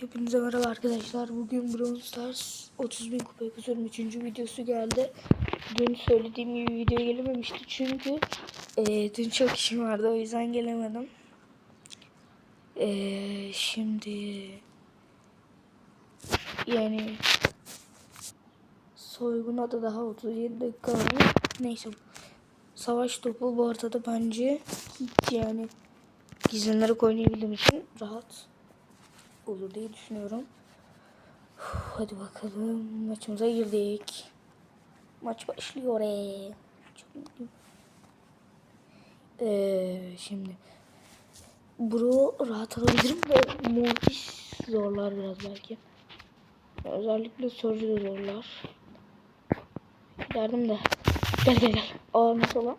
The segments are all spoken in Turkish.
Hepinize merhaba arkadaşlar. Bugün Brawl Stars 30 bin kupaya kızıyorum. 3. videosu geldi. Dün söylediğim gibi video gelememişti çünkü eee, dün çok işim vardı o yüzden gelemedim. Eee, şimdi yani soyguna da daha 37 dakika var. Neyse. Savaş topu bu arada bence hiç yani gizlenerek oynayabildiğim için rahat olur diye düşünüyorum. Hadi bakalım maçımıza girdik. Maç başlıyor. Ee. Ee, şimdi Bro rahat alabilirim de Mortis zorlar biraz belki. Özellikle Surge de zorlar. Derdim de. Gel gel gel. Aa nasıl?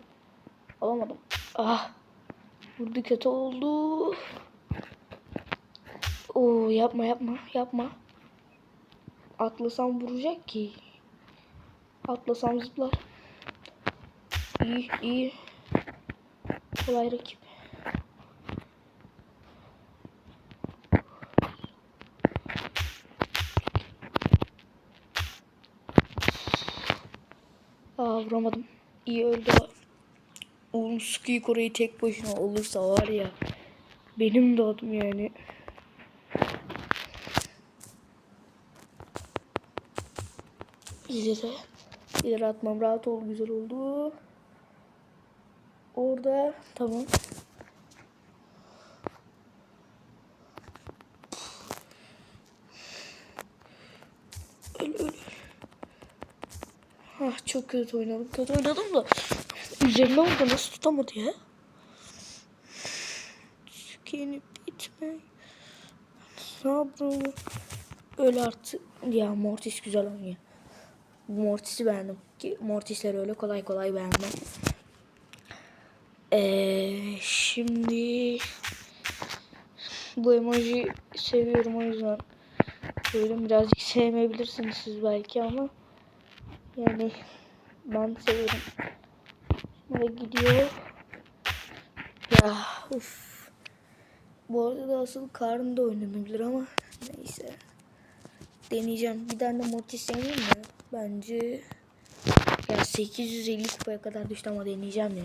Alamadım. Ah. Vurdu kötü oldu. Oo yapma yapma yapma. Atlasam vuracak ki. Atlasam zıplar. İyi iyi. Kolay rakip. Aa vuramadım. İyi öldü. Oğlum Kore'yi tek başına olursa var ya. Benim de adım yani. İleri. İleri atmam rahat ol güzel oldu. Orada tamam. Öl öl. Ah çok kötü oynadım. Kötü oynadım da. Üzerine oldu nasıl tutamadı ya? Sükeni bitme. Sabrımı. Öyle artık. Ya Mortis güzel oynuyor. Mortis'i beğendim. Ki Mortis'leri öyle kolay kolay beğenmem. Ee, şimdi bu emoji seviyorum o yüzden söylüyorum. Birazcık sevmeyebilirsiniz siz belki ama yani ben seviyorum. Şimdi gidiyor. Ya uf. Bu arada da asıl karnı da oynanabilir ama neyse. Deneyeceğim. Bir tane Mortis deneyeyim mi? Bence ya 850 kupaya kadar düştü ama deneyeceğim ya.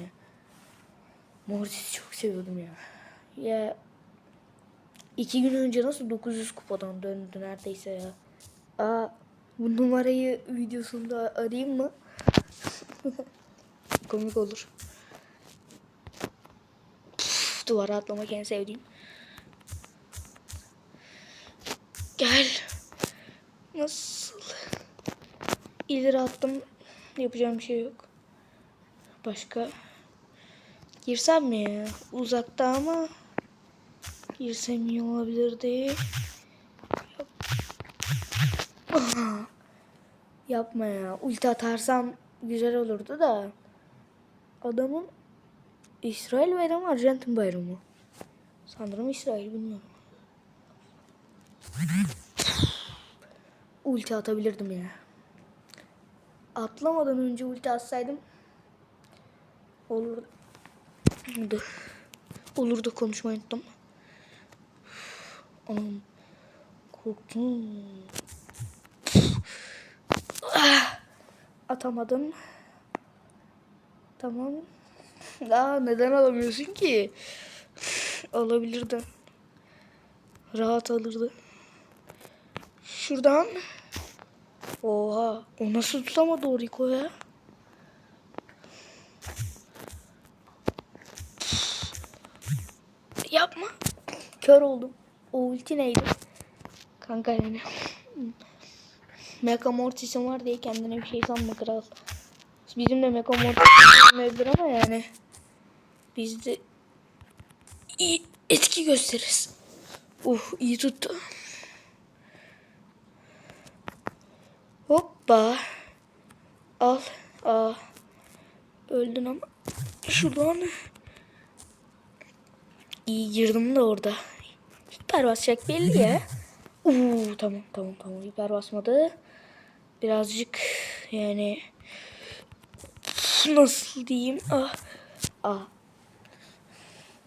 Mortis'i çok seviyordum ya. Ya iki gün önce nasıl 900 kupadan döndü neredeyse ya. Aa bu numarayı videosunda arayayım mı? Komik olur. Duvara atlamak en sevdiğim. Gel. Nasıl? İleri attım. Yapacağım bir şey yok. Başka. Girsem mi ya? Uzakta ama girsem iyi olabilirdi. Yap. Aha. Yapma ya. Ulti atarsam güzel olurdu da. Adamın İsrail bayramı Arjantin bayramı. Sanırım İsrail bilmiyorum. Ulti atabilirdim ya. Atlamadan önce ulti atsaydım olurdu. Olurdu. Olurdu konuşmayı unuttum. Anam. Korktum. Ah! Atamadım. Tamam. Aa, neden alamıyorsun ki? Alabilirdi. Rahat alırdı. Şuradan. Oha. O nasıl tutamadı o Rico ya? Yapma. Kör oldum. O ulti neydi? Kanka yani. Mecha Mortis'in var diye kendine bir şey sanma kral. Bizim de Mecha Mortis olmayabilir ama yani. Biz de iyi etki gösteririz. Uh iyi tuttu. Hoppa. Al. Aa. Öldün ama. Şuradan. İyi girdim de orada. Hiper basacak belli ya. Uuu tamam tamam tamam hiper basmadı. Birazcık yani nasıl diyeyim ah ah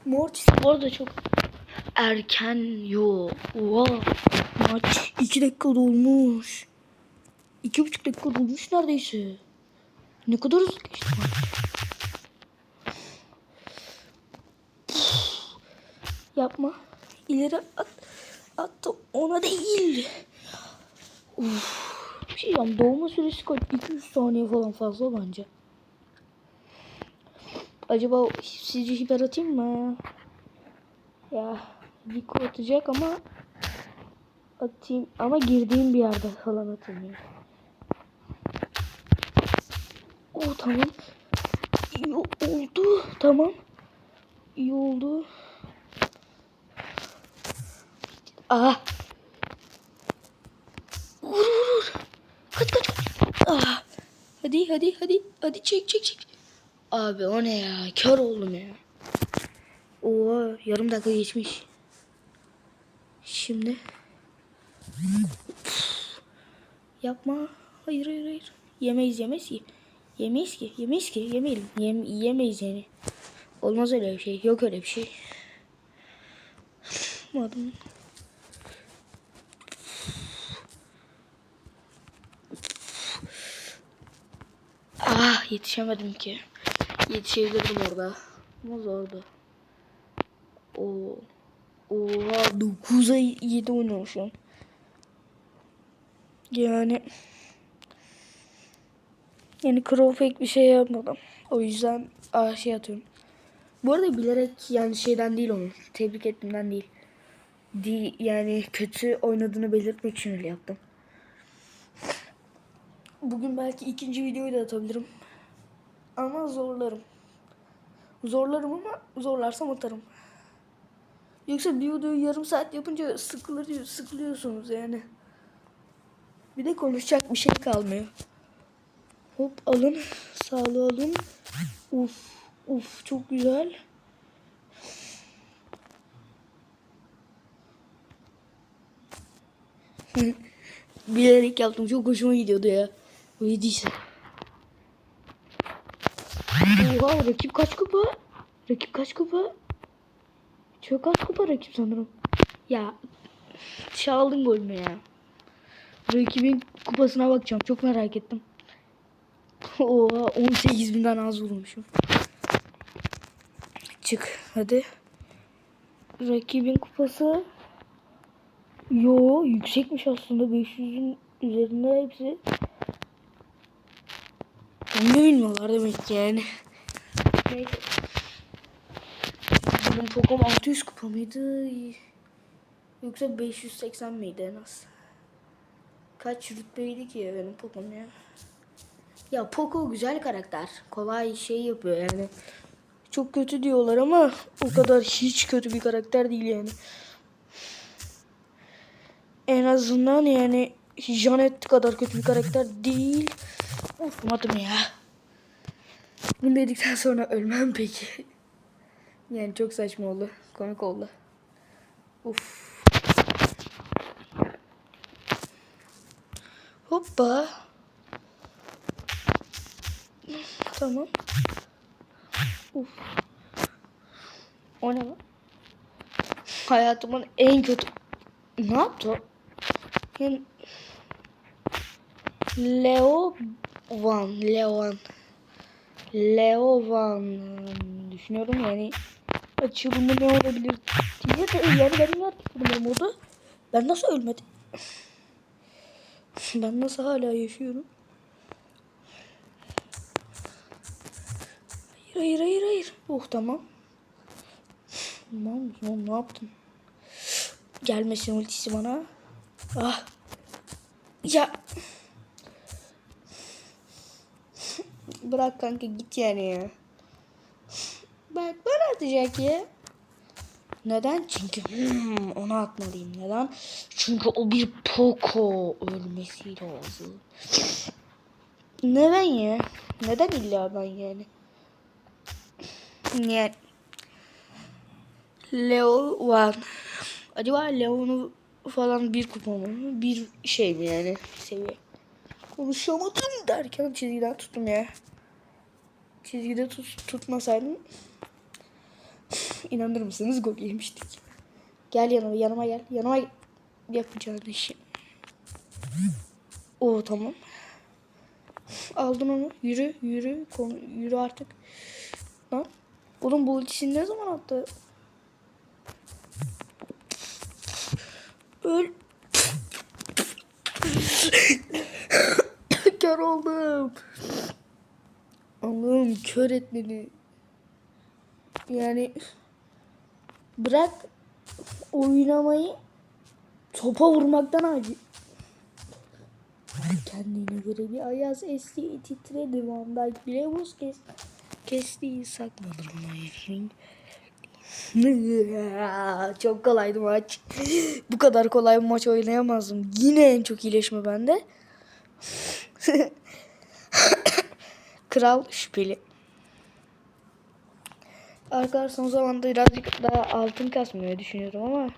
Mortis bu arada çok erken yo. Oha. Maç 2 dakika dolmuş. 2,5 dakika dolmuş neredeyse. Ne kadar hızlı geçti. Yapma. İleri at. Attı. Ona değil. Uf. Bir şey diyeceğim. Doğma süresi kaç? 200 saniye falan fazla bence. Acaba sizce hiper atayım mı? Ya Rico atacak ama atayım ama girdiğim bir yerde falan atayım ya. Oh tamam. İyi oldu. Tamam. İyi oldu. Ah. Vur vur vur. Kaç kaç kaç. Ah. Hadi hadi hadi. Hadi çek çek çek. Abi o ne ya? Kör oldum ya. Oo yarım dakika geçmiş. Şimdi. Yapma. Hayır hayır hayır. Yemeyiz yemeyiz ki. Yemeyiz ki. Yemeyiz ki. Yemeyelim. Yem, yemeyiz yani. Olmaz öyle bir şey. Yok öyle bir şey. Madem. Ah yetişemedim ki. Yetişebilirdim orada. Ama zordu. Oo. Oha 9'a 7 oynamışım. Yani yani crow pek bir şey yapmadım. O yüzden ah, şey atıyorum. Bu arada bilerek yani şeyden değil onu. Tebrik ettiğimden değil. Di, yani kötü oynadığını belirtmek için öyle yaptım. Bugün belki ikinci videoyu da atabilirim. Ama zorlarım. Zorlarım ama zorlarsam atarım. Yoksa bir videoyu yarım saat yapınca sıkılır, sıkılıyorsunuz yani. Bir de konuşacak bir şey kalmıyor. Hop alın. Sağlığı alın. Uf. Uf çok güzel. Bilerek yaptım. Çok hoşuma gidiyordu ya. Öyle değilse. Oha rakip kaç kupa? Rakip kaç kupa? Çok az kupa rakip sanırım. Ya çaldın golümü ya. Rakibin kupasına bakacağım. Çok merak ettim. Oha 18 binden az vurmuşum. Çık hadi. Rakibin kupası Yo yüksekmiş aslında 500'ün üzerinde hepsi. Onu da bilmiyorlar demek ki yani. Neyse. Benim Pokom 600 kupa mıydı? Yoksa 580 miydi en az? Kaç rütbeydi ki benim Pokom ya? Ya Poco güzel karakter. Kolay şey yapıyor yani. Çok kötü diyorlar ama o kadar hiç kötü bir karakter değil yani. En azından yani Janet kadar kötü bir karakter değil. Unutmadım ya. Bunu dedikten sonra ölmem peki. Yani çok saçma oldu. Komik oldu. Uf. Hoppa. Tamam. Uf. O ne lan? Hayatımın en kötü... Ne yaptı? Yani... Leo Van, Leovan. Leovan düşünüyorum yani açılımı ne olabilir diye de yani benim yardımcım oldu. Ben nasıl ölmedim? Ben nasıl hala yaşıyorum? Hayır hayır hayır. Oh tamam. Tamam oğlum ne yaptın? Gelmesin ultisi bana. Ah. Ya. Bırak kanka git yani ya. Bak bana atacak ya. Neden? Çünkü hmm, ona atmalıyım. Neden? Çünkü o bir Poco ölmesi lazım. Neden ya? Neden illa ben yani? Yani Leo One. Acaba Leon'u falan bir kupa mı? Bir şey mi yani? Seviye. Konuşamadım derken çizgiden tuttum ya. Çizgide tut, tutmasaydım inanır mısınız gol yemiştik. Gel yanıma yanıma gel. Yanıma. Yapacağın işi. Oo tamam. Aldın onu. Yürü yürü. Yürü artık. Oğlum bu ultisini ne zaman attı? Öl. kör oldum. Allah'ım kör et beni. Yani bırak oynamayı topa vurmaktan acı. Kendine göre bir ayaz esti titredi Van Dijk bile buz kes. Kestiği sakladır my Çok kolaydı maç. Bu kadar kolay bir maç oynayamazdım. Yine en çok iyileşme bende. Kral şüpheli. Arkadaşlar son zamanda birazcık daha altın kasmayı düşünüyorum ama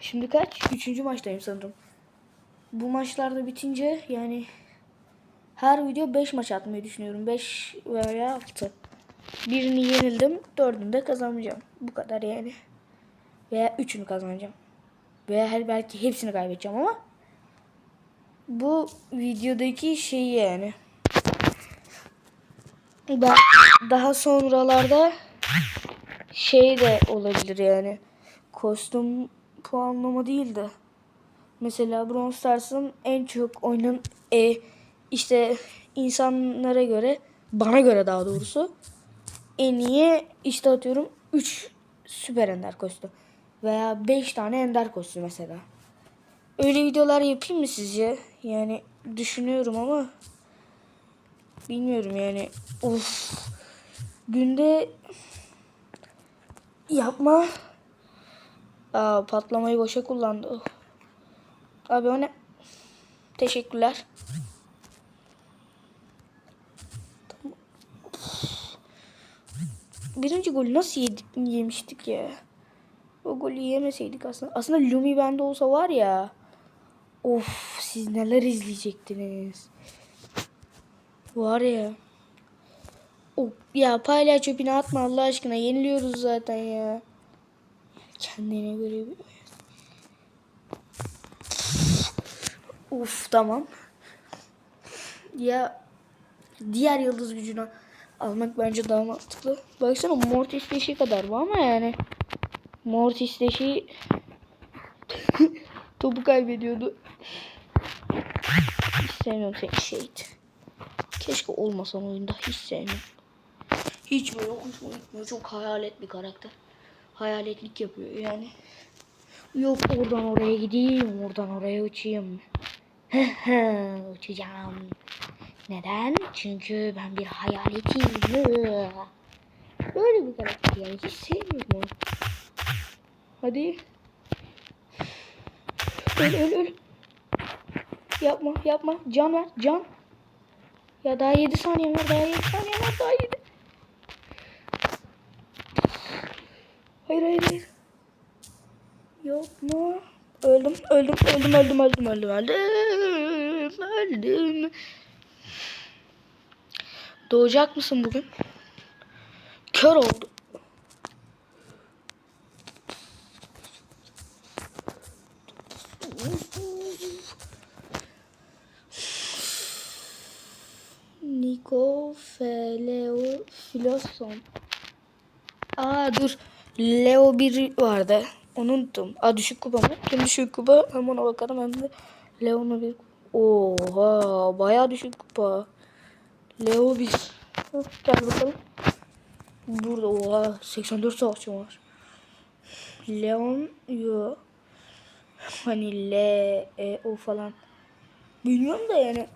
şimdi kaç? Üçüncü maçtayım sanırım. Bu maçlarda bitince yani her video 5 maç atmayı düşünüyorum. 5 veya 6. Birini yenildim. Dördünü de kazanacağım. Bu kadar yani. Veya üçünü kazanacağım. Veya her belki hepsini kaybedeceğim ama bu videodaki şey yani. Ben daha sonralarda şey de olabilir yani. Kostüm puanlama değil de. Mesela Brawl Stars'ın en çok oynanan e, işte insanlara göre bana göre daha doğrusu en iyi işte atıyorum 3 süper ender kostüm veya 5 tane ender kostüm mesela. Öyle videolar yapayım mı sizce? Yani düşünüyorum ama bilmiyorum yani. Of. Günde yapma. Aa, patlamayı boşa kullandı. Abi o ne? Teşekkürler. Birinci golü nasıl yedik, yemiştik ya? O golü yemeseydik aslında. Aslında Lumi bende olsa var ya. Of siz neler izleyecektiniz. Var ya. Of, ya paylaş çöpünü atma Allah aşkına. Yeniliyoruz zaten ya. Kendine göre bir... Uf tamam. Ya diğer yıldız gücünü almak bence daha mantıklı. Baksana Mortis deşi kadar bu ama yani. Mortis deşi topu kaybediyordu. Hiç sevmiyorum seni Shade. Keşke olmasan oyunda hiç sevmiyorum. Hiç böyle hoşuma gitmiyor. Çok hayalet bir karakter. Hayaletlik yapıyor yani. Yok oradan oraya gideyim, oradan oraya uçayım. Uçacağım. Neden? Çünkü ben bir hayaletim. Böyle bir karakter yani. Hiç sevmiyorum. Hadi. Öl öl öl. Yapma yapma. Can ver can. Ya daha 7 saniye var. Daha 7 saniye var. Daha 7. Hayır hayır hayır. Yapma. Öldüm, öldüm, öldüm, öldüm, öldüm, öldüm, öldüm, öldüm. Doğacak mısın bugün? Kör oldu. Nico Feleo Filoson. Aa dur. Leo 1 vardı. Onu unuttum. Aa düşük kupa mı? Kim düşük kupa? Hem ona bakalım hem de Leo'nun bir Oha bayağı düşük kupa. Leo 1. Hah, Gel bakalım. Burada oha 84 savaşçı var. Leon yo. Hani L, E, O falan. Bilmiyorum da yani